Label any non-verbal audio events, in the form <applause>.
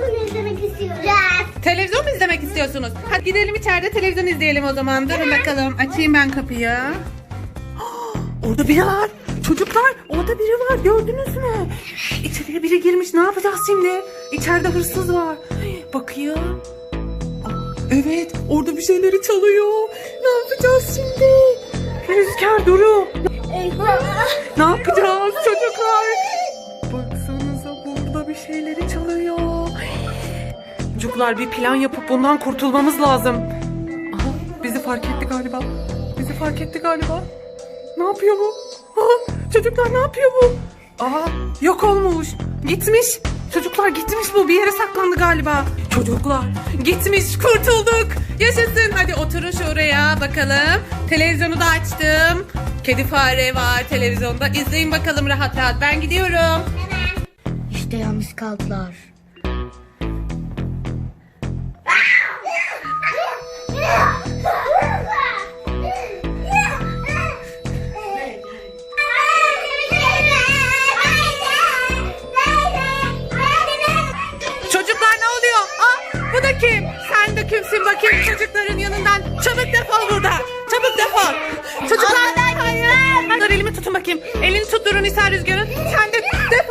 televizyon izlemek istiyoruz. Televizyon mu izlemek istiyorsunuz? Hadi gidelim içeride televizyon izleyelim o zaman. Durun bakalım. Açayım ben kapıyı. <gasps> Orada biri var. Çocuklar orada biri var gördünüz mü? İçeriye biri girmiş ne yapacağız şimdi? İçeride hırsız var. <gasps> Bakayım. Evet orada bir şeyleri çalıyor. Ne yapacağız şimdi? Rüzgar Duru. Ne yapacağız çocuklar? Baksanıza burada bir şeyleri çalıyor. Çocuklar bir plan yapıp bundan kurtulmamız lazım. Aha, bizi fark etti galiba. Bizi fark etti galiba. Ne yapıyor bu? Aha, çocuklar ne yapıyor bu? Aa, yok olmuş. Gitmiş. Çocuklar gitmiş bu. Bir yere saklandı galiba. Çocuklar gitmiş. Kurtulduk. Yaşasın. Hadi oturun şuraya bakalım. Televizyonu da açtım. Kedi fare var televizyonda. İzleyin bakalım rahat rahat. Ben gidiyorum. İşte yalnız kaldılar. Çocuklar ne oluyor? Aa, bu da kim? Sen de kimsin bakayım çocukların yanından. Çabuk defol burada. Çabuk defol. Çocuklar hayır. Hayır elimi tutun bakayım. Elini tutturun Nisa Rüzgar'ın. Sen de defol